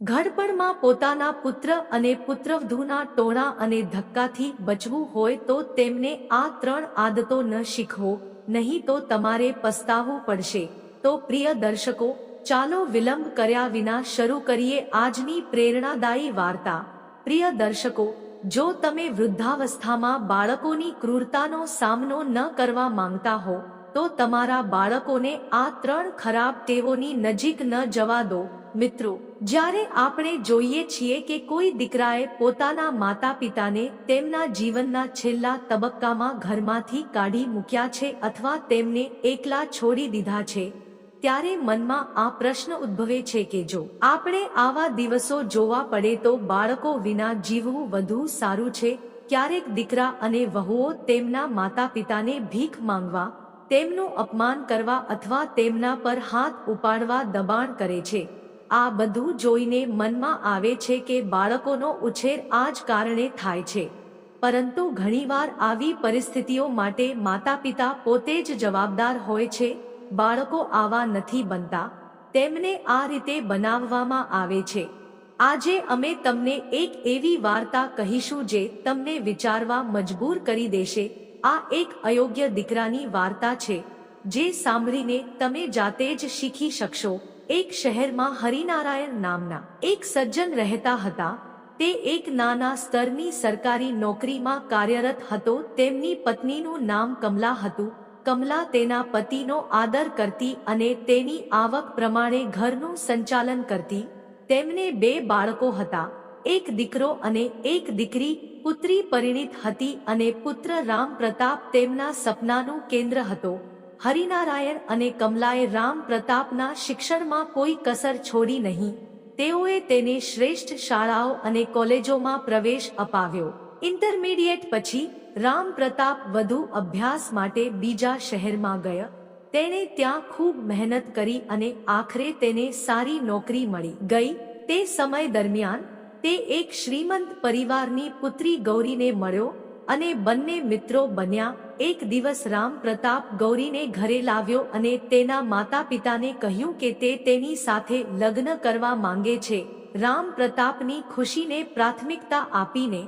ઘડપણમાં પોતાના પુત્ર અને પુત્રવધૂના ટોણા અને ધક્કાથી બચવું હોય તો તેમને આ ત્રણ આદતો ન શીખવો, નહીં તો તમારે પસ્તાવવું પડશે. તો પ્રિય દર્શકો, ચાલો વિલંબ કર્યા વિના શરૂ કરીએ આજની પ્રેરણાદાયી વાર્તા. પ્રિય દર્શકો, જો તમે વૃદ્ધાવસ્થામાં બાળકોની ક્રૂરતાનો સામનો ન કરવા માંગતા હો તો તમારા બાળકોને આ ત્રણ ખરાબ ટેવોની નજીક ન જવા દો. મિત્રો, જ્યારે આપણે જોઈએ છીએ કે કોઈ દીકરાએ પોતાના માતા પિતાને તેમના જીવનના છેલ્લા તબક્કામાં ઘરમાંથી કાઢી મૂક્યા છે અથવા તેમને એકલા છોડી દીધા છે, ત્યારે મનમાં આ પ્રશ્ન ઉદ્ભવે છે કે જો આપણે આવા દિવસો જોવા પડે તો બાળકો વિના જીવવું વધુ સારું છે. ક્યારેક દીકરા અને વહુઓ તેમના માતા પિતાને ભીખ માંગવા તેમનું અપમાન કરવા અથવા તેમના પર હાથ ઉપાડવા દબાણ કરે છે. આ બધું જોઈને મનમાં આવે છે કે બાળકોનો ઉછેર આ જ કારણે થાય છે. પરંતુ ઘણીવાર આવી પરિસ્થિતિઓ માટે માતા પિતા પોતે જ જવાબદાર હોય છે, બાળકો આવા નથી બનતા. તેમને આ રીતે બનાવવામાં આવે છે. આજે અમે તમને એક એવી વાર્તા કહીશું જે તમને વિચારવા મજબૂર કરી દેશે આ એક અયોગ્ય દીકરાની વાર્તા છે, જે સાંભળીને તમે જાતે જ શીખી શકશો. એક શહેરમાં હરિનારાયણ નામના એક સજ્જન રહેતા હતા. તે એક નાના સ્તરની સરકારી નોકરીમાં કાર્યરત હતો. તેમની પત્નીનું નામ કમલા હતું. કમલા તેના પતિનો આદર કરતી અને તેની આવક પ્રમાણે ઘરનું સંચાલન કરતી. તેમને બે બાળકો હતા. એક દીકરો અને એક દીકરી પુત્રી પરિણીત હતી અને પુત્ર રામ પ્રતાપ તેમના સપનાનું કેન્દ્ર હતો. હરિનારાયણ અને કમલાએ રામ પ્રતાપના શિક્ષણમાં કોઈ કસર છોડી નહીં. તેઓએ તેને શ્રેષ્ઠ શાળાઓ અને કોલેજોમાં પ્રવેશ અપાવ્યો. ઇન્ટરમીડિયેટ પછી રામ પ્રતાપ વધુ અભ્યાસ માટે બીજા શહેરમાં ગયા. તેણે ત્યાં ખૂબ મહેનત કરી અને આખરે તેને સારી નોકરી મળી ગઈ. તે સમય દરમિયાન તે એક શ્રીમંત પરિવારની પુત્રી ગૌરીને મળ્યો અને બંને મિત્રો બન્યા. એક દિવસ રામ પ્રતાપ ગૌરીને ઘરે લાવ્યો અને તેના માતા પિતાને કહ્યું કે તે તેની સાથે લગ્ન કરવા માંગે છે. રામ પ્રતાપની ખુશીને પ્રાથમિકતા આપીને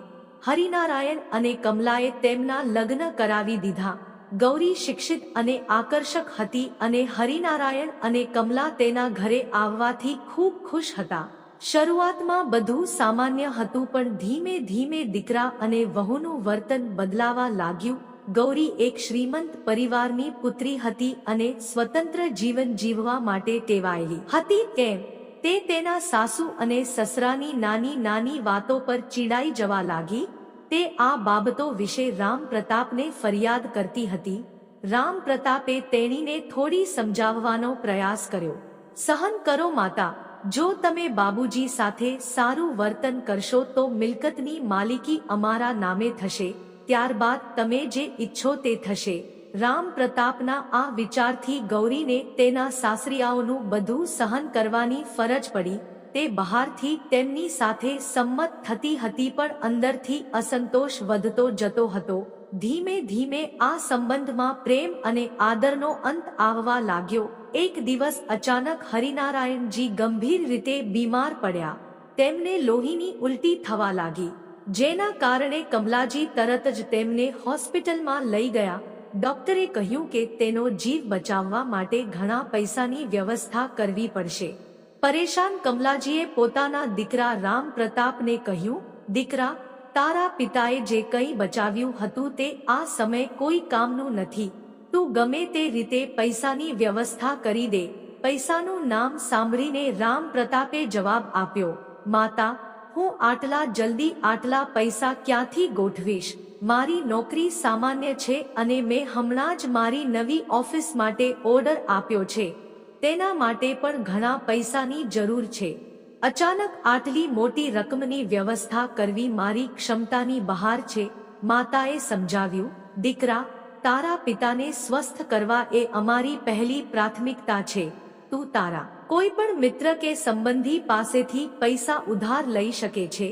હરિનારાયણ અને કમલાએ તેમના લગ્ન કરાવી દીધા. ગૌરી શિક્ષિત અને આકર્ષક હતી અને હરિનારાયણ અને કમલા તેના ઘરે આવવાથી ખૂબ ખુશ હતા. શરૂઆતમાં બધું સામાન્ય હતું, પણ ધીમે ધીમે દીકરા અને વહુનું વર્તન બદલાવા લાગ્યું. ગૌરી એક શ્રીમંત પરિવારની પુત્રી હતી અને સ્વતંત્ર જીવન જીવવા માટે ટેવાયેલી હતી. કેમ તે તેના સાસુ અને સસરાની નાની નાની વાતો પર ચીડાઈ જવા લાગી. તે આ બાબતો વિશે રામ પ્રતાપને ફરિયાદ કરતી હતી. રામ પ્રતાપે તેણીને થોડી સમજાવવાનો પ્રયાસ કર્યો. સહન કરો, માતા. જો તમે બાબુજી સાથે સારું વર્તન કરશો તો મિલકતની માલિકી અમારા નામે થશે, ત્યારબાદ તમે જે ઈચ્છો તે થશે. રામ પ્રતાપના આ વિચારથી ગૌરીને તેના સાસરિયાઓનું બધું સહન કરવાની ફરજ પડી. તે બહારથી તેમની સાથે સંમત થતી હતી પણ અંદરથી અસંતોષ વધતો જતો હતો. ધીમે ધીમે આ સંબંધમાં પ્રેમ અને આદરનો અંત આવવા લાગ્યો. એક દિવસ અચાનક હરિનારાયણજી ગંભીર રીતે બીમાર પડ્યા. તેમને લોહીની ઉલટી થવા લાગી. જેના કારણે કમલાજી તરત જ તેમને હોસ્પિટલમાં લઈ ગયા. ડોક્ટરે કહ્યું કે તેનો જીવ બચાવવા માટે ઘણા પૈસાની વ્યવસ્થા કરવી પડશે. પરેશાન કમલાજીએ પોતાના દીકરા રામ પ્રતાપને કહ્યું, દીકરા તારા પિતાએ જે કંઈ બચાવ્યું હતું તે આ સમય કોઈ કામનું નથી. તું ગમે તે રીતે પૈસાની વ્યવસ્થા કરી દે. પૈસાનું નામ સાંભળીને રામ પ્રતાપે જવાબ આપ્યો, માતા, હું આટલા જલ્દી આટલા પૈસા ક્યાંથી ગોઠવીશ? મારી નોકરી સામાન્ય છે અને મેં હમણાં જ મારી નવી ઓફિસ માટે ઓર્ડર આપ્યો છે. તેના માટે પણ ઘણા પૈસાની જરૂર છે. અચાનક આટલી મોટી રકમની વ્યવસ્થા કરવી મારી ક્ષમતાની બહાર છે, માતાએ સમજાવ્યું, દીકરા, તારા પિતાને સ્વસ્થ કરવા એ અમારી પહેલી પ્રાથમિકતા છે, તું તારા કોઈ પણ મિત્ર કે સંબંધી પાસેથી પૈસા ઉધાર લઈ શકે છે,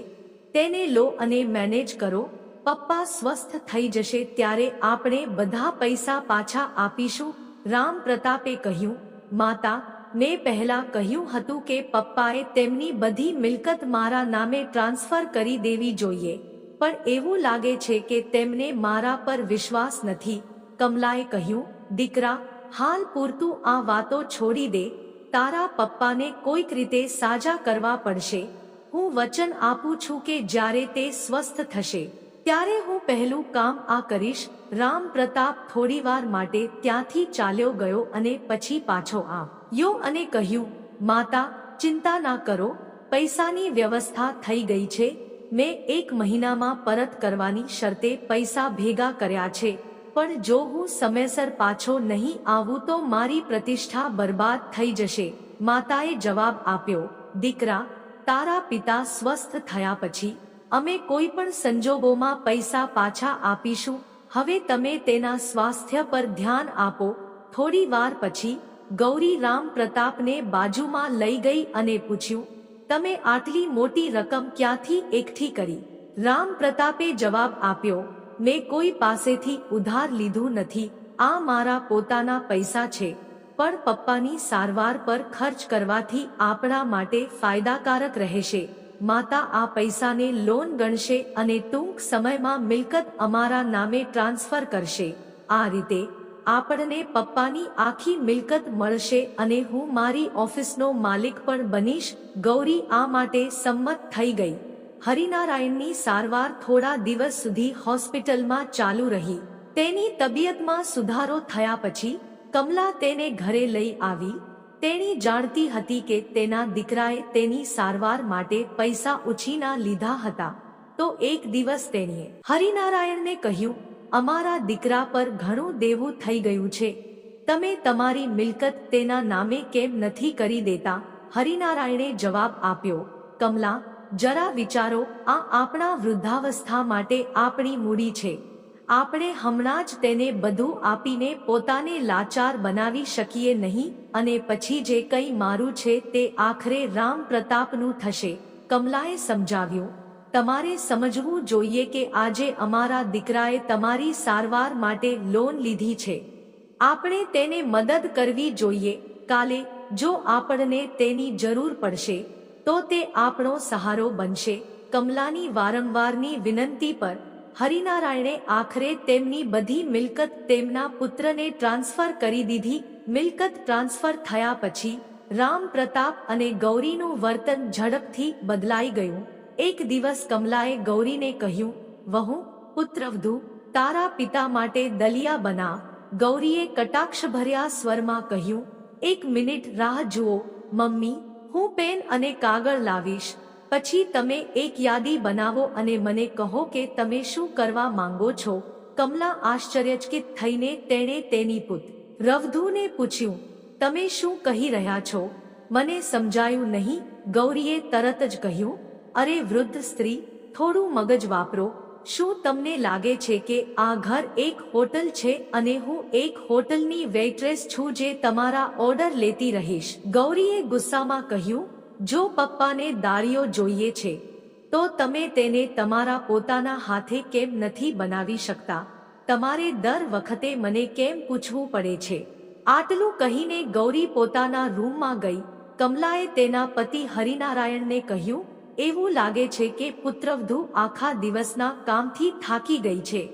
તેને લો અને મેનેજ કરો, પપ્પા સ્વસ્થ થઈ જશે ત્યારે આપણે બધા પૈસા પાછા આપીશું, રામ પ્રતાપે કહ્યું, માતા મેં પહેલા કહ્યું હતું કે પપ્પાએ તેમની બધી મિલકત મારા નામે ટ્રાન્સફર કરી દેવી જોઈએ. પણ એવું લાગે છે કે તેમને મારા પર વિશ્વાસ નથી. કમલાએ કહ્યું, દીકરા, હાલ પૂરતું આ વાતો છોડી દે. તારા પપ્પાને કોઈક રીતે સાજા કરવા પડશે. હું વચન આપું છું કે જ્યારે તે સ્વસ્થ થશે. ત્યારે હું પહેલું કામ આ કરીશ. રામ પ્રતાપ થોડીવાર માટે ત્યાંથી ચાલ્યો ગયો અને પછી પાછો આવ્યો અને કહ્યું, માતા, ચિંતા ના કરો. પૈસાની વ્યવસ્થા થઈ ગઈ છે. મેં એક મહિનામાં પરત કરવાની શરતે પૈસા ભેગા કર્યા છે. પણ જો હું સમયસર પાછો નહીં આવું તો મારી પ્રતિષ્ઠા બરબાદ થઈ જશે. માતાએ જવાબ આપ્યો, દીકરા, તારા પિતા સ્વસ્થ થયા પછી અમે કોઈ પણ સંજોગોમાં પૈસા પાછા આપીશું. હવે તમે તેના સ્વાસ્થ્ય પર ધ્યાન આપો. થોડી વાર પછી, ગૌરી રામ પ્રતાપને બાજુમાં લઈ ગઈ અને પૂછ્યું, તમે આટલી મોટી રકમ ક્યાંથી એકઠી કરી? રામ પ્રતાપે જવાબ આપ્યો, મેં કોઈ પાસેથી ઉધાર લીધું નથી. આ મારા પોતાના પૈસા છે. પણ પપ્પાની સારવાર પર ખર્ચ કરવાથી આપણા માટે ફાયદાકારક રહેશે. માતા આ પૈસાને લોન ગણશે અને ટૂંક સમયમાં મિલકત અમારા નામે ટ્રાન્સફર કરશે. આ રીતે આપણને પપ્પાની આખી મિલકત મળશે અને હું મારી ઓફિસનો માલિક પણ બનીશ. ગૌરી આ માટે સંમત થઈ ગઈ. હરિનારાયણની સારવાર થોડા દિવસ સુધી હોસ્પિટલમાં ચાલુ રહી. તેની તબિયતમાં સુધારો થયા પછી કમલા તેને ઘરે લઈ આવી. તેણી જાણતી હતી કે તેના દીકરાએ તેની સારવાર માટે પૈસા ઉછીના લીધા હતા. તો એક દિવસ તેણીએ હરિનારાયણને કહ્યું, અમારા દીકરા પર ઘણું દેવું થઈ ગયું છે. તમે તમારી મિલકત તેના નામે કેમ નથી કરી દેતા? હરિનારાયણે જવાબ આપ્યો, કમલા, જરા વિચારો, આ આપણા વૃદ્ધાવસ્થા માટે આપણી મૂડી છે. આપણે હમણાં જ તેને બધું આપીને પોતાને લાચાર બનાવી શકીએ નહીં અને પછી જે કંઈ મારું છે તે આખરે રામ પ્રતાપનું થશે. કમલાએ સમજાવ્યું, તમારે સમજવું જોઈએ કે આજે અમારા દીકરાએ તમારી સારવાર માટે લોન લીધી છે. આપણે તેને મદદ કરવી જોઈએ. કાલે, જો આપણને તેની જરૂર પડશે, તો તે આપણો સહારો બનશે. કમલાની વારંવારની વિનંતી પર હરિનારાયણે આખરે તેમની બધી મિલકત તેમના પુત્રને ટ્રાન્સફર કરી દીધી. મિલકત ટ્રાન્સફર થયા પછી રામ પ્રતાપ અને ગૌરીનું વર્તન ઝડપથી બદલાઈ ગયું. એક દિવસ કમલાએ ગૌરીને કહ્યું, વહુ, પુત્રવધુ, તારા પિતા માટે દલિયા બના. ગૌરીએ કટાક્ષભર્યા સ્વરમાં કહ્યું, એક મિનિટ રાહ જુઓ, મમ્મી, હું પેન અને કાગળ લાવીશ. પછી તમે એક યાદી બનાવો અને મને કહો કે તમે શું કરવા માંગો છો. કમલા આશ્ચર્યચકિત થઈને તેણે તેની પુત, રવધુને પૂછ્યું, તમે શું કહી રહ્યા છો? મને સમજાયું નહીં. ગૌરીએ તરત જ કહ્યું, અરે વૃદ્ધ સ્ત્રી, થોડું મગજ વાપરો. શું તમને લાગે છે કે આ ઘર એક હોટલ છે અને હું એક હોટલની વેઇટ્રેસ છું જે તમારા ઓર્ડર લેતી રહીશ? ગૌરીએ ગુસ્સામાં કહ્યું જો પપ્પાને દાળીઓ જોઈએ છે, તો તમે તેને તમારા પોતાના હાથે કેમ નથી બનાવી શકતા? તમારે દર વખતે મને કેમ પૂછવું પડે છે? આટલું કહીને ગૌરી પોતાના રૂમમાં ગઈ. કમલાએ તેના પતિ હરિનારાયણને કહ્યું, એવું લાગે છે કે પુત્રવધુ આખા દિવસના કામથી થાકી ગઈ છે.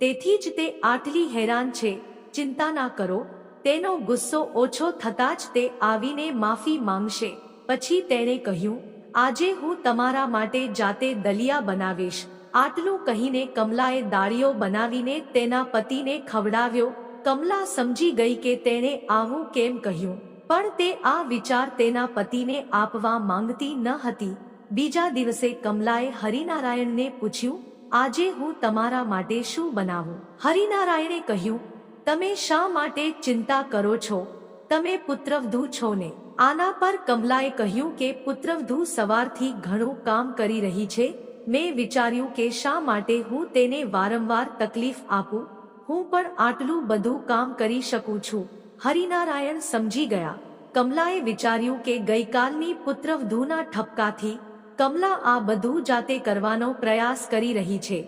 તેથી જ તે આટલી હેરાન છે. ચિંતા ના કરો. તેનો ગુસ્સો ઓછો થતાં જ તે આવીને માફી માંગશે. પછી તેણે કહ્યું, આજે હું તમારા માટે જાતે દલિયા બનાવીશ. આટલું કહીને કમલાએ દાળીઓ બનાવીને તેના પતિને ખવડાવ્યો. કમલા સમજી ગઈ કે તેણે આવું કેમ કહ્યું. પણ તે આ વિચાર તેના પતિને આપવા માંગતી ન હતી. બીજા દિવસે કમલાએ હરિનારાયણને પૂછ્યું, આજે હું તમારા માટે શું બનાવું? હરિનારાયણે કહ્યું, તમે શા માટે ચિંતા કરો છો? તમે પુત્રવધુ છો ને આના પર કમલાએ કહ્યું કે, પુત્રવધુ સવારથી ઘણું કામ કરી રહી છે. મેં વિચાર્યું કે શા માટે હું તેને વારંવાર તકલીફ આપું? હું પણ આટલું બધું કામ કરી શકું છું. હરિનારાયણ સમજી ગયા. કમલાએ વિચાર્યું કે ગઈકાલની પુત્રવધુના ઠપકાથી કમલા આ બધું જાતે કરવાનો પ્રયાસ કરી રહી છે.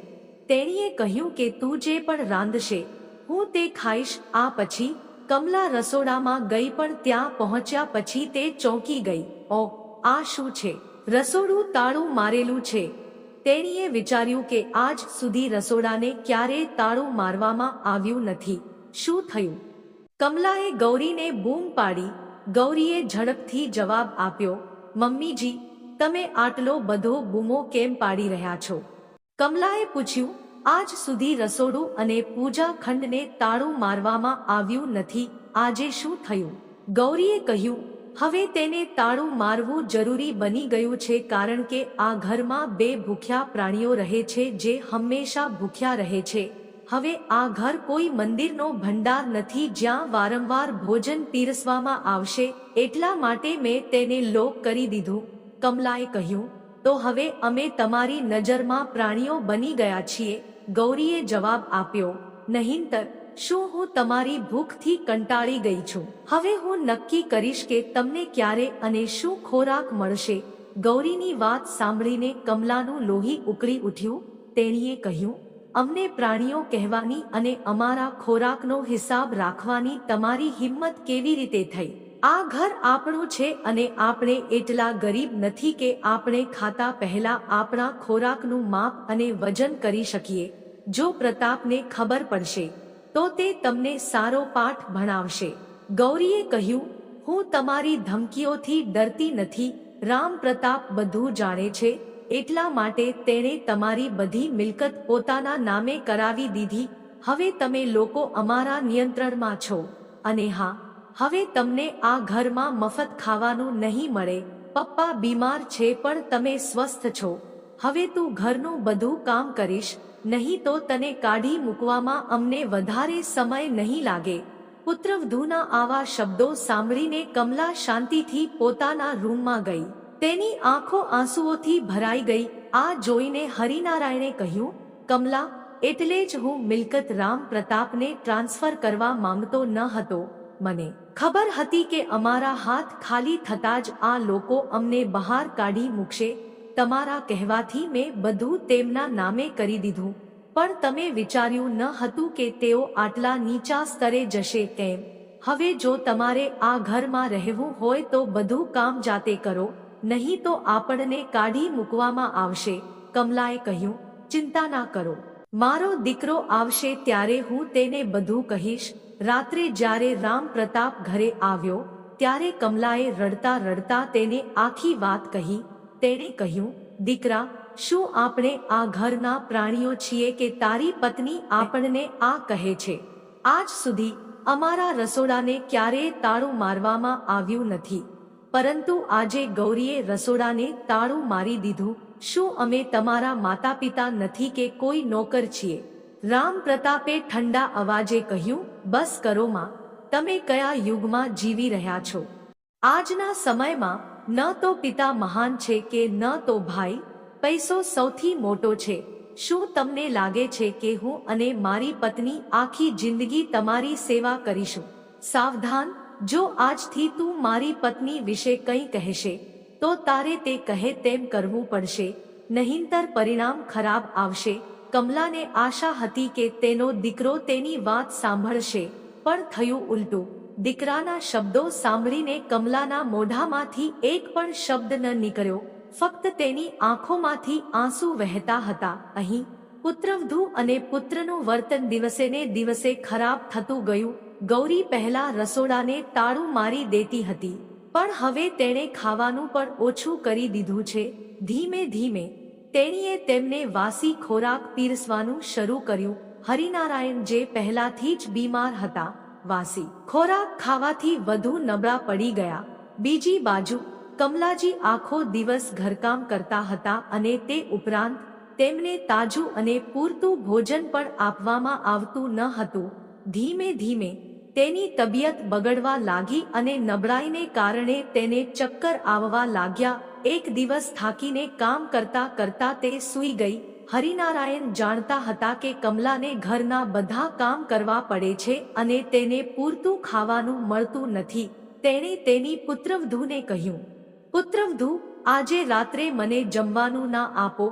તેણીએ કહ્યું કે, તું જે પણ રાંધશે, હું તે ખાઈશ, આ પછી કમલા રસોડામાં ગઈ પણ ત્યાં પહોંચ્યા પછી તે ચોંકી ગઈ. ઓ, આ શું છે? રસોડું તાળું મારેલું છે. તેણીએ વિચાર્યું કે આજ સુધી રસોડાને ક્યારેય તાળું મારવામાં આવ્યું નથી. શું થયું? કમલાએ ગૌરીને બૂમ પાડી. ગૌરીએ ઝડપથી જવાબ આપ્યો, મમ્મીજી, તમે આટલો બધો બૂમો કેમ પાડી રહ્યા છો? કમલાએ પૂછ્યું આજ સુધી રસોડું અને પૂજા ખંડને તાળું મારવામાં આવ્યું નથી. આજે શું થયું? ગૌરીએ કહ્યું, હવે તેને તાળું મારવું જરૂરી બની ગયું છે કારણ કે આ ઘરમાં બે ભૂખ્યા પ્રાણીઓ રહે છે જે હંમેશા ભૂખ્યા રહે છે. હવે આ ઘર કોઈ મંદિરનો ભંડાર નથી જ્યાં વારંવાર ભોજન પીરસવામાં આવશે. એટલા માટે મેં તેને લોક કરી દીધું. કમલાએ કહ્યું, તો હવે અમે તમારી નજરમાં પ્રાણીઓ બની ગયા છીએ. ગૌરીએ જવાબ આપ્યો નહીંતર શું હું તમારી ભૂખથી કંટાળી ગઈ છું? હવે હું નક્કી કરીશ કે તમને ક્યારે અને શું ખોરાક મળશે. ગૌરીની વાત સાંભળીને કમલાનું લોહી ઉકળી ઉઠ્યું. તેણીએ કહ્યું, અમને પ્રાણીઓ કહેવાની અને અમારા ખોરાકનો હિસાબ રાખવાની તમારી હિંમત કેવી રીતે થઈ? આ ઘર આપણું છે અને આપણે એટલા ગરીબ નથી કે આપણે ખાતા પહેલા આપણા ખોરાકનું માપ અને વજન કરી શકીએ. જો પ્રતાપને ખબર પડશે, તો તે તમને સારો પાઠ ભણાવશે. ગૌરીએ કહ્યું, હું તમારી ધમકીઓથી ડરતી નથી. રામ પ્રતાપ બધું જાણે છે. એટલા માટે તેણે તમારી બધી મિલકત પોતાના નામે કરાવી દીધી. હવે તમે લોકો અમારા નિયંત્રણમાં છો. અને હા હવે તમને આ ઘરમાં મફત ખાવાનું નહીં મળે. પપ્પા બીમાર છે પણ તમે સ્વસ્થ છો. હવે તું ઘરનું બધું કામ કરીશ, નહીં તો તને કાઢી મૂકવામાં અમને વધારે સમય નહીં લાગે. પુત્રવધૂના આવા શબ્દો સાંભળીને કમલા શાંતિથી પોતાના રૂમમાં ગઈ. તેની આંખો આંસુઓથી ભરાઈ ગઈ. આ જોઈને હરિનારાયણે કહ્યું, કમલા, એટલે જ હું મિલકત રામ પ્રતાપને ટ્રાન્સફર કરવા માંગતો ન હતો, મને. ખબર હતી કે અમારા હાથ ખાલી થતા જ આ લોકો અમને બહાર કાઢી મૂકશે, તમારા કહેવાથી મેં બધું તેમના નામે કરી દીધું. પણ તમે વિચાર્યું ન હતું કે તેઓ આટલા નીચા સ્તરે જશે તેમ હવે જો તમારે આ ઘરમાં રહેવું હોય તો બધું કામ જાતે કરો, નહીં તો આપણને કાઢી મૂકવામાં આવશે, કમલાએ કહ્યું. ચિંતા ના કરો. મારો દીકરો આવશે ત્યારે હું તેને બધું કહીશ રાત્રે જ્યારે રામ પ્રતાપ ઘરે આવ્યો, ત્યારે કમલાએ રડતા રડતા તેને આખી વાત કહી. તેણે કહ્યું, દીકરા, શું આપણે આ ઘરના પ્રાણીઓ છીએ કે તારી પત્ની આપણને આ કહે છે? આજ સુધી અમારા રસોડાને ક્યારેય તાળું મારવામાં આવ્યું નથી. પરંતુ આજે ગૌરીએ રસોડાને તાળું મારી દીધું. શું અમે તમારા માતા પિતા નથી કે કોઈ નોકર છીએ? રામ પ્રતાપે ઠંડા અવાજે કહ્યું, બસ કરો માં, તમે કયા યુગમાં જીવી રહ્યા છો? આજના સમયમાં ન તો પિતા મહાન છે કે ન તો ભાઈ, પૈસો સૌથી મોટો છે. શું તમને લાગે છે કે હું અને મારી પત્ની આખી જિંદગી તમારી સેવા કરીશું? સાવધાન, જો આજથી તું મારી પત્ની વિશે કંઈ કહેશે, તો તારે તે કહે તેમ કરવું પડશે, નહીંતર પરિણામ ખરાબ આવશે. કમલાને આશા હતી કે તેનો દીકરો તેની વાત સાંભળશે, પણ થયું ઉલટું. દીકરાના શબ્દો સાંભળીને કમલાના મોઢામાંથી એક પણ શબ્દ ન નીકળ્યો. ફક્ત તેની આંખોમાંથી આંસુ વહેતા હતા. અહીં, પુત્રવધુ અને પુત્રનું વર્તન દિવસે ને દિવસે ખરાબ થતું ગયું. ગૌરી પહેલા રસોડાને તાળું મારી દેતી હતી. પણ હવે તેણે ખાવાનું પણ ઓછું કરી દીધું છે. ધીમે ધીમે તેણીએ તેમને વાસી ખોરાક પીરસવાનું શરૂ કર્યું. હરિનારાયણ જે પહેલાથી જ બીમાર હતા, વાસી ખોરાક ખાવાથી વધુ નબળા પડી ગયા. બીજી બાજુ, કમલાજી આખો દિવસ ઘરકામ કરતા હતા અને તે ઉપરાંત, તેમને તાજું અને પૂરતું ભોજન પણ આપવામાં આવતું ન હતું. ધીમે ધીમે, તેની તબિયત બગડવા લાગી અને નબળાઈને કારણે તેને ચક્કર આવવા લાગ્યા. એક દિવસ થાકીને કામ કરતા કરતા તે સૂઈ ગઈ. હરિનારાયણ જાણતા હતા કે કમલાને ઘરના બધા કામ કરવા પડે છે અને તેને પૂરતું ખાવાનું મળતું નથી. તેણે તેની પુત્રવધૂને કહ્યું, પુત્રવધુ, આજે રાત્રે મને જમવાનું ના આપો.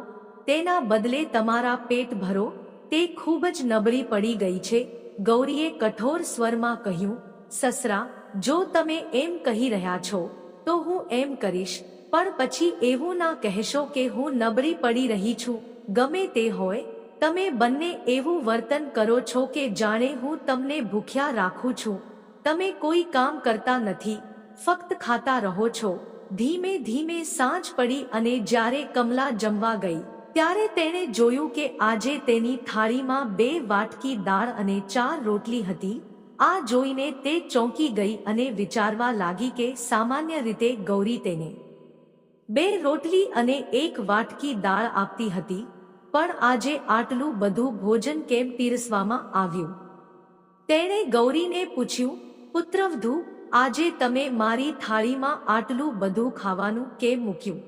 તેના બદલે તમારા પેટ ભરો. તે ખૂબ જ નબળી પડી ગઈ છે. ગૌરીએ કઠોર સ્વરમાં કહ્યું, સસરા, જો તમે એમ કહી રહ્યા છો, તો હું એમ કરીશ. પણ પછી એવું ના કહેશો કે હું નબળી પડી રહી છું. ગમે તે હોય, તમે બંને એવું વર્તન કરો છો કે જાણે હું તમને ભૂખ્યા રાખું છું. તમે કોઈ કામ કરતા નથી, ફક્ત ખાતા રહો છો. ધીમે ધીમે સાંજ પડી અને જ્યારે કમલા જમવા ગઈ, ત્યારે તેણે જોયું કે આજે તેની થાળીમાં બે વાટકી દાળ અને ચાર રોટલી હતી. આ જોઈને તે ચોંકી ગઈ અને વિચારવા લાગી કે સામાન્ય રીતે ગૌરી તેને બે રોટલી અને એક વાટકી દાળ આપતી હતી, પણ આજે આટલું બધું ભોજન કેમ પીરસવામાં આવ્યું? તેણે ગૌરીને પૂછ્યું, પુત્રવધુ, આજે તમે મારી થાળીમાં આટલું બધું ખાવાનું કેમ મૂક્યું?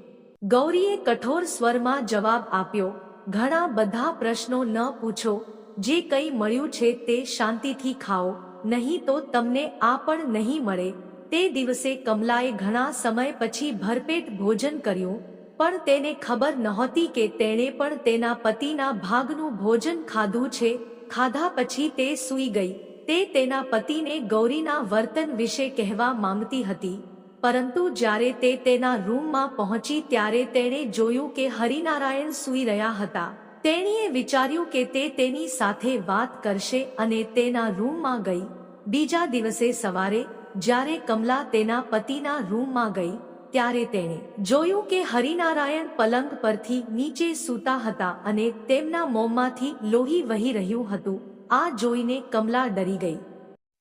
ગૌરીએ કઠોર સ્વરમાં જવાબ આપ્યો, ઘણા બધા પ્રશ્નો ન પૂછો, જે કંઈ મળ્યું છે તે શાંતિથી ખાઓ, નહીં તો તમને આ પણ નહીં મળે તે દિવસે કમલાએ ઘણા સમય પછી ભરપેટ ભોજન કર્યું, પણ તેને ખબર નહોતી કે તેણે પણ તેના પતિના ભાગનું ભોજન ખાધું છે, ખાધા પછી તે સૂઈ ગઈ. તે તેના પતિને ગૌરીના વર્તન વિશે કહેવા માંગતી હતી. પરંતુ જ્યારે તે તેના રૂમમાં પહોંચી ત્યારે તેણે જોયું કે હરિનારાયણ સૂઈ રહ્યા હતા. તેણીએ વિચાર્યું કે તે તેની સાથે વાત કરશે અને તેના રૂમમાં ગઈ. બીજા દિવસે સવારે જ્યારે કમલા તેના પતિના રૂમમાં ગઈ, ત્યારે તેણે જોયું કે હરિનારાયણ પલંગ પરથી નીચે સૂતા હતા અને તેમના મોંમાંથી લોહી વહી રહ્યું હતું. આ જોઈને કમલા ડરી ગઈ.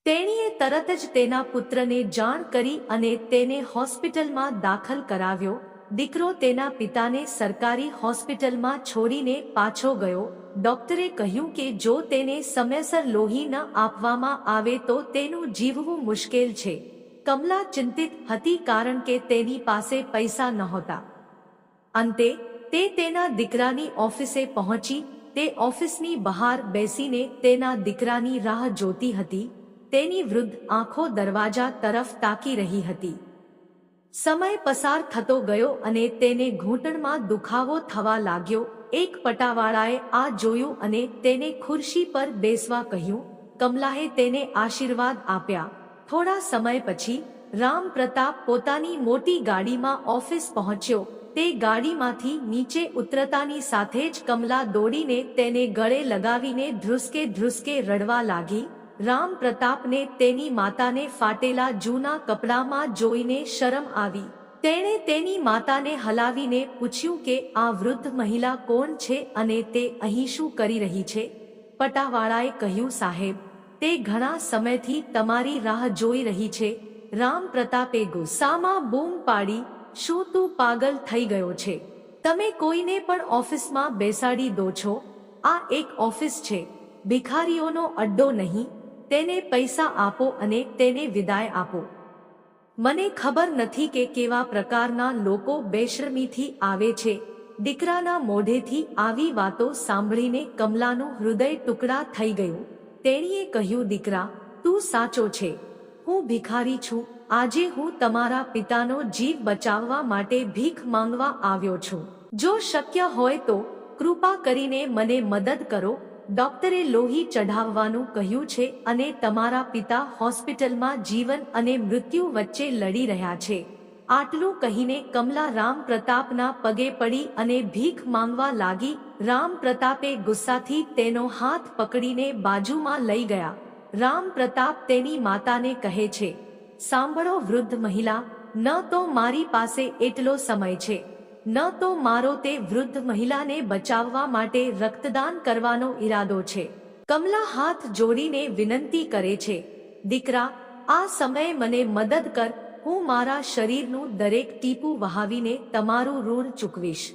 તેણીએ તરત જ તેના પુત્રને જાણ કરી અને તેને હોસ્પિટલમાં દાખલ કરાવ્યો. દીકરો તેના પિતાને સરકારી હોસ્પિટલમાં છોડીને પાછો ગયો. ડોક્ટરે કહ્યું કે જો તેને સમયસર લોહી ન આપવામાં આવે તો તેનું જીવવું મુશ્કેલ છે. કમલા ચિંતિત હતી કારણ કે તેની પાસે પૈસા નહોતા. અંતે, તે તેના દીકરાની ઓફિસે પહોંચી, તે ઓફિસની બહાર બેસીને તેના દીકરાની રાહ જોતી હતી, તેની વૃદ્ધ આંખો દરવાજા તરફ તાકી રહી હતી. સમય પસાર થતો ગયો અને તેને ઘૂંટણમાં દુખાવો થવા લાગ્યો એક પટાવાળાએ આ જોયું અને તેને ખુરશી પર બેસવા કહ્યું, કમલાએ તેને આશીર્વાદ આપ્યા. થોડા સમય પછી, રામ પ્રતાપ પોતાની મોટી ગાડીમાં ઓફિસ પહોંચ્યો. તે ગાડીમાંથી નીચે ઉતરતાની સાથે જ કમલા દોડીને તેને ગળે લગાવીને ધ્રુસકે ધ્રુસકે રડવા લાગી. રામ પ્રતાપને તેની માતાને ફાટેલા જૂના કપડામાં જોઈને શરમ આવી. તેણે તેની માતાને હલાવીને પૂછ્યું કે, આ વૃદ્ધ મહિલા કોણ છે અને તે અહીં શું કરી રહી છે? પટાવાળાએ કહ્યું, સાહેબ, તે ઘણા સમયથી તમારી રાહ જોઈ રહી છે. રામ પ્રતાપે ગુસ્સામાં બૂમ પાડી, શું તું પાગલ થઈ ગયો છે? તમે કોઈને પણ ઓફિસમાં બેસાડી દો છો? આ એક ઓફિસ છે. ભિખારીઓનો અડ્ડો નહીં. તેને પૈસા આપો અને તેને વિદાય આપો. મને ખબર નથી કે કેવા પ્રકારના લોકો બેશરમીથી આવે છે. દીકરાના મોઢેથી આવી વાતો સાંભળીને કમલાનું હૃદય ટુકડા થઈ ગયું. તેણીએ કહ્યું, દીકરા, તું સાચો છે. હું ભિખારી છું. આજે હું તમારા પિતાનો જીવ બચાવવા માટે ભીખ માંગવા આવ્યો છું. જો શક્ય હોય તો કૃપા કરીને મને મદદ કરો. ડોક્ટરે લોહી ચઢાવવાનું કહ્યું છે અને તમારા પિતા હોસ્પિટલમાં જીવન અને મૃત્યુ વચ્ચે લડી રહ્યા છે. આટલું કહીને કમલા રામ પ્રતાપના પગે પડી અને ભીખ માંગવા લાગી. રામ પ્રતાપે ગુસ્સાથી તેનો હાથ પકડીને બાજુમાં લઈ ગયા. રામ પ્રતાપ તેની માતાને કહે છે, સાંભળો વૃદ્ધ મહિલા, ન તો મારી પાસે એટલો સમય છે. ન તો મારો તે વૃદ્ધ મહિલાને બચાવવા માટે રક્તદાન કરવાનો ઈરાદો છે. કમલા હાથ જોડીને વિનંતી કરે છે, દીકરા, આ સમયે મને મદદ કર, હું મારા શરીરનું દરેક ટીપું વહાવીને તમારું ઋણ ચૂકવીશ.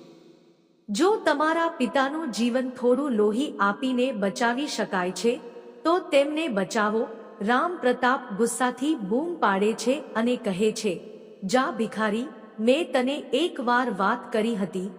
જો તમારા પિતાનું જીવન થોડું લોહી આપીને બચાવી શકાય છે, તો તેમને બચાવો. રામ પ્રતાપ ગુસ્સાથી બૂમ પાડે છે અને કહે છે, જા ભિખારી મેં તને એક વાર વાત કરી હતી.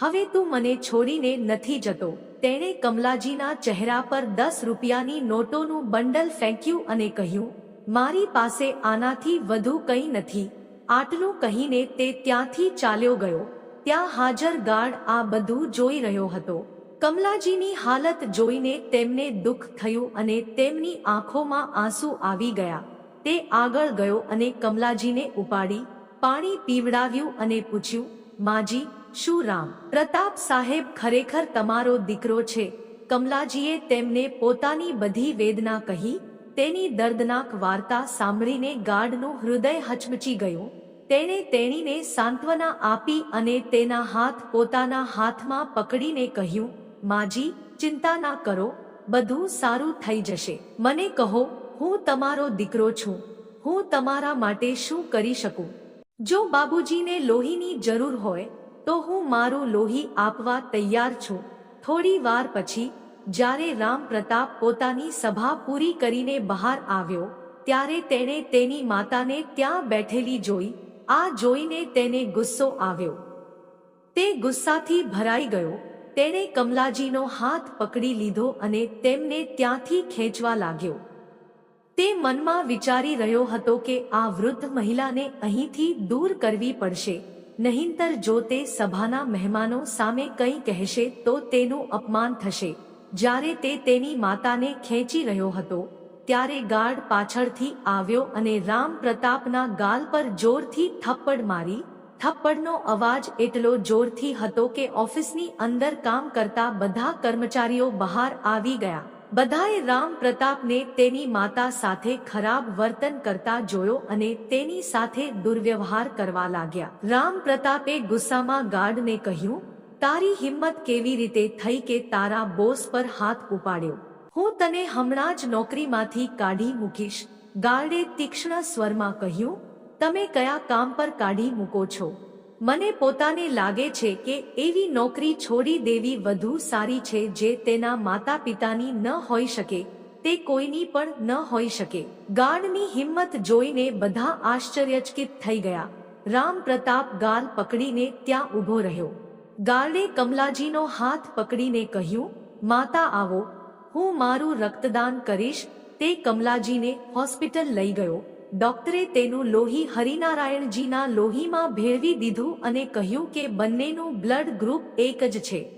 હવે તું મને છોડીને નથી જતો. તેણે કમલાજીના ચહેરા પર દસ રૂપિયાની નોટોનું બંડલ ફેંક્યું અને કહ્યું, મારી પાસે આનાથી વધુ કંઈ નથી. આટલું કહીને તે ત્યાંથી ચાલ્યો ગયો. ત્યાં હાજર ગાર્ડ આ બધું જોઈ રહ્યો હતો. કમલાજીની હાલત જોઈને તેમને દુઃખ થયું અને તેમની આંખોમાં આંસુ આવી ગયા. તે આગળ ગયો અને કમલાજીને ઉપાડી પાણી પીવડાવ્યું અને પૂછ્યું, માજી, શું રામ? પ્રતાપ સાહેબ ખરેખર તમારો દીકરો છે. કમલાજીએ તેમને પોતાની બધી વેદના કહી, તેની દર્દનાક વાર્તા સાંભળીને ગાર્ડનું હૃદય હચમચી ગયું. તેણે તેણીને સાંત્વના આપી અને તેના હાથ પોતાના હાથમાં પકડીને કહ્યું, માજી, ચિંતા ના કરો, બધું સારું થઈ જશે. મને કહો, હું તમારો દીકરો છું. હું તમારા માટે શું કરી શકું? જો બાબુજીને લોહીની જરૂર હોય, તો હું મારું લોહી આપવા તૈયાર છું. થોડી વાર પછી, જ્યારે રામ પ્રતાપ પોતાની સભા પૂરી કરીને બહાર આવ્યો, ત્યારે તેણે તેની માતાને ત્યાં બેઠેલી જોઈ. આ જોઈને તેને ગુસ્સો આવ્યો. તે ગુસ્સાથી ભરાઈ ગયો. તેણે કમલાજીનો હાથ પકડી લીધો અને તેમને ત્યાંથી ખેંચવા લાગ્યો. તે મનમાં વિચારી રહ્યો હતો કે આ વૃદ્ધ મહિલાને અહીંથી દૂર કરવી પડશે. નહીંતર જો તે સભાના મહેમાનો સામે કંઈ કહેશે તો તેનું અપમાન થશે. જ્યારે તે તેની માતાને ખેંચી રહ્યો હતો, ત્યારે ગાર્ડ પાછળથી આવ્યો અને રામ પ્રતાપના ગાલ પર જોરથી થપ્પડ મારી. થપ્પડનો અવાજ એટલો જોરથી હતો કે ઓફિસની અંદર કામ કરતા બધા કર્મચારીઓ બહાર આવી ગયા. બધાએ રામ પ્રતાપને તેની માતા સાથે ખરાબ વર્તન કરતા જોયો અને તેની સાથે દુર્વ્યવહાર કરવા લાગ્યા. રામ પ્રતાપે ગુસ્સામાં ગાર્ડને કહ્યું, તારી હિંમત કેવી રીતે થઈ કે તારા બોસ પર હાથ ઉપાડ્યો? હું તને હમણાં જ નોકરીમાંથી કાઢી મૂકીશ. ગાર્ડે તીક્ષ્ણ સ્વરમાં કહ્યું, તમે કયા કામ પર કાઢી મૂકો છો? મને પોતાને લાગે છે કે એવી નોકરી છોડી દેવી વધુ સારી છે જે તેના માતા પિતાની ન હોઈ શકે, તે કોઈની પણ ન હોઈ શકે. ગાર્ડની હિંમત જોઈને બધા આશ્ચર્યચકિત થઈ ગયા. રામ પ્રતાપ ગાલ પકડીને ત્યાં ઊભો રહ્યો. ગાર્ડે કમલાજીનો હાથ પકડીને કહ્યું, માતા આવો. હું મારું રક્તદાન કરીશ. તે કમલાજીને હોસ્પિટલ લઈ ગયો. ડોક્ટરે તેનું લોહી હરિનારાયણજીના લોહીમાં ભેળવી દીધું અને કહ્યું કે બંનેનું બ્લડ ગ્રુપ એક જ છે.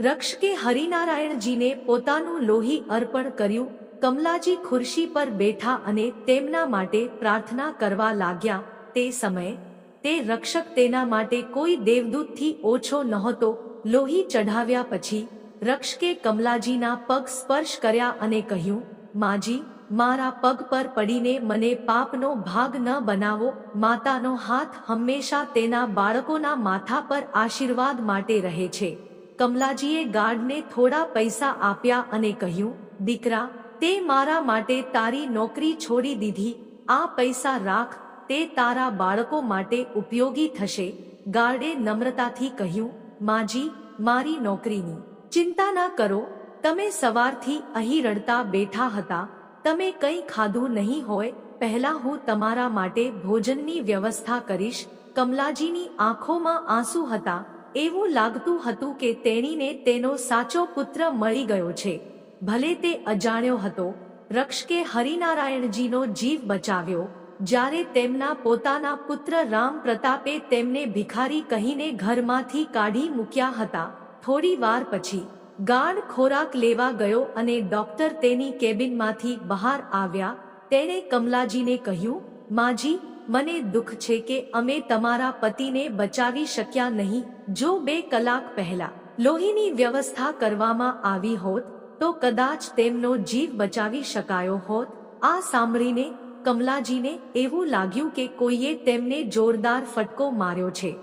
રક્ષ કે હરિનારાયણજીને પોતાનું લોહી અર્પણ કર્યું, કમલાજી ખુરશી પર બેઠા અને તેમના માટે પ્રાર્થના કરવા લાગ્યા. તે સમયે, તે રક્ષક તેના માટે કોઈ દેવદૂતથી ઓછો નહોતો, લોહી ચઢાવ્યા પછી રક્ષ કે કમલાજીના પગ સ્પર્શ કર્યા અને કહ્યું, માજી મારા પગ પર પડીને મને પાપનો ભાગ ન બનાવો, માતાનો હાથ હંમેશા તેના બાળકોના માથા પર આશીર્વાદ માટે રહે છે. કમલાજીએ ગાર્ડને થોડા પૈસા આપ્યા અને કહ્યું, દીકરા, તે મારા માટે તારી નોકરી છોડી દીધી, આ પૈસા રાખ, તે તારા બાળકો માટે ઉપયોગી થશે. ગાર્ડે નમ્રતાથી કહ્યું, માજી, મારી નોકરીની. ચિંતા ના કરો, તમે સવારથી અહીં રડતા બેઠા હતા તમે કંઈ ખાધું નહીં હોય, પહેલા હું તમારા માટે ભોજનની વ્યવસ્થા કરીશ. કમલાજીની આંખોમાં આંસુ હતા. એવું લાગતું હતું કે તેણીને તેનો સાચો પુત્ર મળી ગયો છે. ભલે તે અજાણ્યો હતો. રક્ષકે હરિનારાયણજીનો જીવ બચાવ્યો. જ્યારે તેમના પોતાના પુત્ર રામ પ્રતાપે તેમને ભિખારી કહીને ઘરમાંથી કાઢી મૂક્યા હતા. થોડી વાર પછી ગાર્ડ ખોરાક લેવા ગયો અને ડોક્ટર તેની કેબિનમાંથી બહાર આવ્યા, તેણે કમલાજીને કહ્યું, માજી, મને દુઃખ છે કે અમે તમારા પતિને બચાવી શક્યા નહીં. જો બે કલાક પહેલા લોહીની વ્યવસ્થા કરવામાં આવી હોત, તો કદાચ તેમનો જીવ બચાવી શકાયો હોત. આ સાંભળીને કમલાજીને એવું લાગ્યું કે કોઈએ તેમને જોરદાર ફટકો માર્યો છે.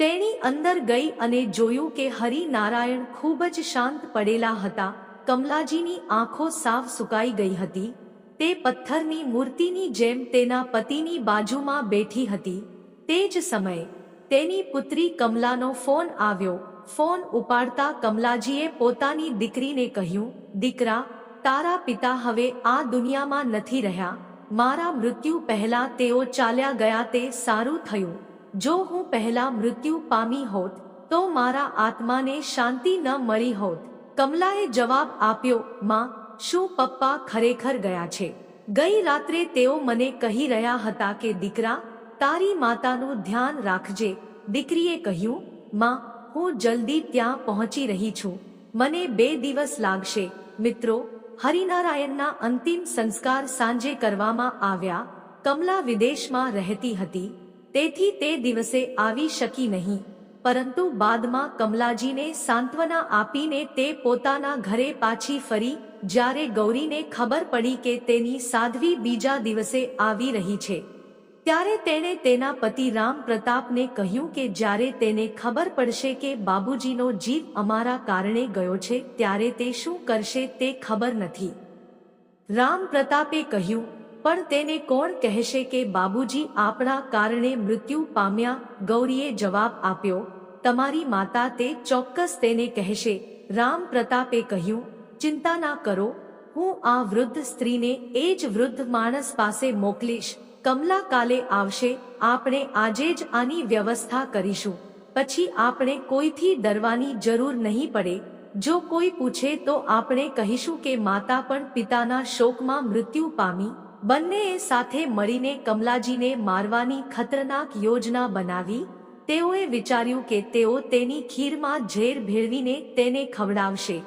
તેણી અંદર ગઈ અને જોયું કે હરિનારાયણ ખૂબ જ શાંત પડેલા હતા. કમલાજીની આંખો સાવ સુકાઈ ગઈ હતી. તે પથ્થરની મૂર્તિની જેમ તેના પતિની બાજુમાં બેઠી હતી. તે જ સમયે તેની પુત્રી કમલાનો ફોન આવ્યો. ફોન ઉપાડતા કમલાજીએ પોતાની દીકરીને કહ્યું, દીકરા, તારા પિતા હવે આ દુનિયામાં નથી રહ્યા. મારા મૃત્યુ પહેલા તેઓ ચાલ્યા ગયા તે સારું થયું. જો હું પહેલા મૃત્યુ પામી હોત, તો મારા આત્માને શાંતિ ન મળી હોત. કમલાએ જવાબ આપ્યો, માં, શું પપ્પા ખરેખર ગયા છે? ગઈ રાત્રે તેઓ મને કહી રહ્યા હતા કે, દીકરા, તારી માતાનું ધ્યાન રાખજે. દીકરીએ કહ્યું, માં, હું જલ્દી ત્યાં પહોંચી રહી છું. મને બે દિવસ લાગશે. મિત્રો, હરિનારાયણના અંતિમ સંસ્કાર સાંજે કરવામાં આવ્યા. કમલા વિદેશમાં રહેતી હતી. તેથી તે દિવસે આવી શકી નહીં. પરંતુ બાદમાં કમલાજીને સાંત્વના આપીને તે પોતાના ઘરે પાછી ફરી, જ્યારે ગૌરીને ખબર પડી કે તેની સાધ્વી બીજા દિવસે આવી રહી છે. ત્યારે તેણે તેના પતિ રામ પ્રતાપને કહ્યું કે જ્યારે તેને ખબર પડશે કે બાબુજીનો જીવ અમારા કારણે ગયો છે, ત્યારે તે શું કરશે તે ખબર નથી. રામ પ્રતાપે કહ્યું પણ તેને કોણ કહેશે કે બાબુજી આપણા કારણે મૃત્યુ પામ્યા? ગૌરીએ જવાબ આપ્યો, તમારી માતા તે ચોક્કસ તેને કહેશે. રામ પ્રતાપે કહ્યું, ચિંતા ના કરો, હું આ વૃદ્ધ સ્ત્રીને એ જ વૃદ્ધ માણસ પાસે મોકલીશ. કમલા કાલે આવશે, આપણે આજે જ આની વ્યવસ્થા કરીશું. પછી આપણે કોઈથી ડરવાની જરૂર નહીં પડે. જો કોઈ પૂછે તો આપણે કહીશું કે માતા પણ પિતાના શોકમાં મૃત્યુ પામી બંનેએ સાથે મળીને કમલાજીને મારવાની ખતરનાક યોજના બનાવી, તેઓએ વિચાર્યું કે તેઓ તેની ખીરમાં ઝેર ભેળવીને તેને ખવડાવશે.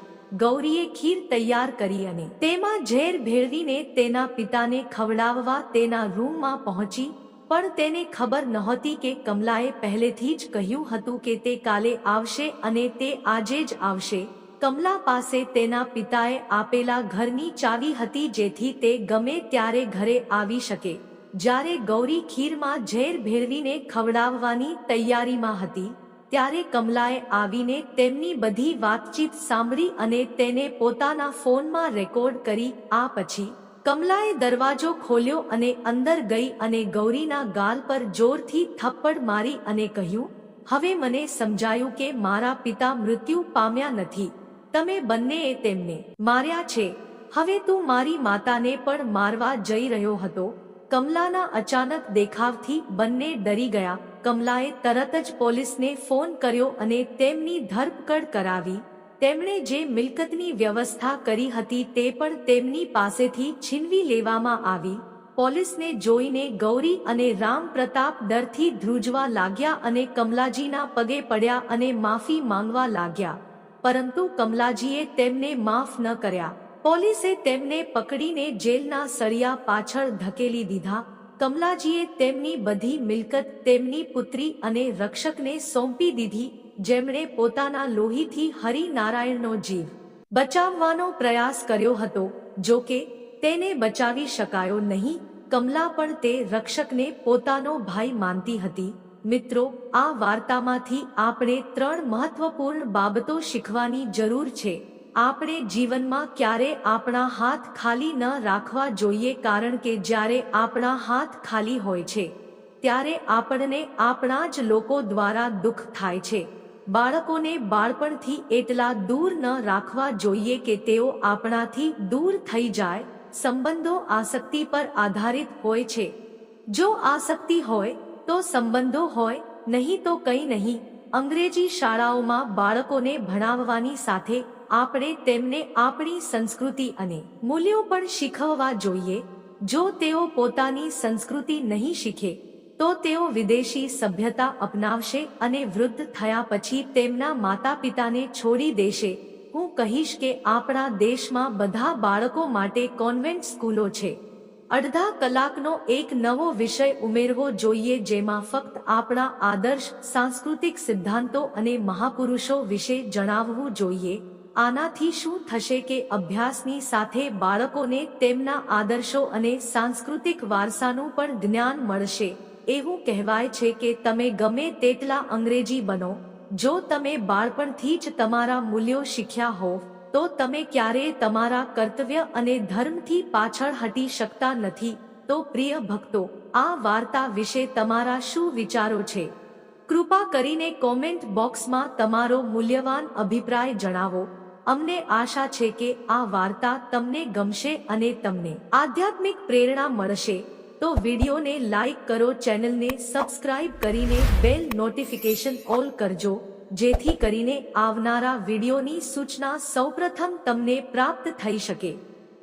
ગૌરીએ ખીર તૈયાર કરી અને તેમાં ઝેર ભેળવીને તેના પિતાને ખવડાવવા તેના રૂમમાં પહોંચી, પણ તેને ખબર નહોતી કે કમલાએ પહેલેથી જ કહ્યું હતું કે તે કાલે આવશે અને તે આજે જ આવશે. કમલા પાસે તેના પિતાએ આપેલા ઘરની ચાવી હતી જેથી તે ગમે ત્યારે ઘરે આવી શકે. જ્યારે ગૌરી ખીરમાં ઝેર ભેળવીને ખવડાવવાની તૈયારીમાં હતી, ત્યારે કમલાએ આવીને તેમની બધી વાતચીત સાંભળી અને તેને પોતાના ફોનમાં રેકોર્ડ કરી, આ પછી કમલાએ દરવાજો ખોલ્યો અને અંદર ગઈ અને ગૌરીના ગાલ પર જોરથી થપ્પડ મારી અને કહ્યું, હવે મને સમજાયું કે મારા પિતા મૃત્યુ પામ્યા નથી. તમે બંનેએ તેમને માર્યા છે. હવે તું મારી માતાને પણ મારવા જઈ રહ્યો હતો. કમલાના અચાનક દેખાવથી બંને ડરી ગયા. કમલાએ તરત જ પોલીસને ફોન કર્યો અને તેમની ધરપકડ કરાવી. તેમણે જે મિલકતની વ્યવસ્થા કરી હતી તે પણ તેમની પાસેથી છીનવી લેવામાં આવી. પોલીસને જોઈને ગૌરી અને રામ પ્રતાપ ડરથી ધ્રુજવા લાગ્યા અને કમલાજીના પગે પડ્યા અને માફી માંગવા લાગ્યા. પરંતુ કમલાજીએ તેમને માફ ન કર્યા. પોલીસે તેમને પકડીને જેલના સળિયા પાછળ ધકેલી દીધા. કમલાજીએ તેમની બધી મિલકત તેમની પુત્રી અને રક્ષકને સોંપી દીધી, જેમણે પોતાના લોહીથી હરિનારાયણનો જીવ બચાવવાનો પ્રયાસ કર્યો હતો. જો કે, તેને બચાવી શકાયો નહીં. કમલા પણ તે રક્ષકને પોતાનો ભાઈ માનતી હતી. મિત્રો, આ વાર્તામાંથી આપણે ત્રણ મહત્વપૂર્ણ બાબતો શીખવાની જરૂર છે. આપણે જીવનમાં ક્યારે આપણા હાથ ખાલી ન રાખવા જોઈએ કારણ કે જ્યારે આપણા હાથ ખાલી હોય છે, ત્યારે આપણને આપણા જ લોકો દ્વારા દુઃખ થાય છે. બાળકોને બાળપણથી એટલા દૂર ન રાખવા જોઈએ કે તેઓ આપણાથી દૂર થઈ જાય. સંબંધો આસક્તિ પર આધારિત હોય છે. જો આસક્તિ હોય તો સંબંધો હોય, નહીં તો કંઈ નહીં. અંગ્રેજી શાળાઓમાં બાળકોને ભણાવવાની સાથે આપણે તેમને આપણી સંસ્કૃતિ અને મૂલ્યો પણ શીખવવા જોઈએ. જો તેઓ પોતાની સંસ્કૃતિ નહીં શીખે, તો તેઓ વિદેશી સભ્યતા અપનાવશે અને વૃદ્ધ થયા પછી તેમના માતા પિતાને છોડી દેશે. હું કહીશ કે આપણા દેશમાં બધા બાળકો માટે કોન્વેન્ટ સ્કૂલો છે. અડધા કલાકનો એક નવો વિષય ઉમેરવો જોઈએ જેમાં ફક્ત આપણા આદર્શ, સાંસ્કૃતિક સિદ્ધાંતો અને મહાપુરુષો વિશે જણાવવું જોઈએ. આનાથી શું થશે કે અભ્યાસની સાથે બાળકોને તેમના આદર્શો અને સાંસ્કૃતિક વારસાનું પણ જ્ઞાન મળશે. એવું કહેવાય છે કે તમે ગમે તેટલા અંગ્રેજી બનો. જો તમે બાળપણથી જ તમારા મૂલ્યો શીખ્યા હોવ તો તમે ક્યારેય તમારા કર્તવ્ય અને ધર્મથી પાછળ હટી શકતા નથી. તો પ્રિય ભક્તો, આ વાર્તા વિશે તમારા શું વિચારો છે? કૃપા કરીને કોમેન્ટ બોક્સમાં તમારો મૂલ્યવાન અભિપ્રાય જણાવો. અમને આશા છે કે આ વાર્તા તમને ગમશે અને તમને આધ્યાત્મિક પ્રેરણા મળશે. તો વિડીયોને લાઈક કરો, ચેનલને સબસ્ક્રાઇબ કરીને બેલ નોટિફિકેશન ઓલ કરજો. જેથી કરીને આવનારા વિડીયોની સૂચના સૌપ્રથમ તમને પ્રાપ્ત થઈ શકે.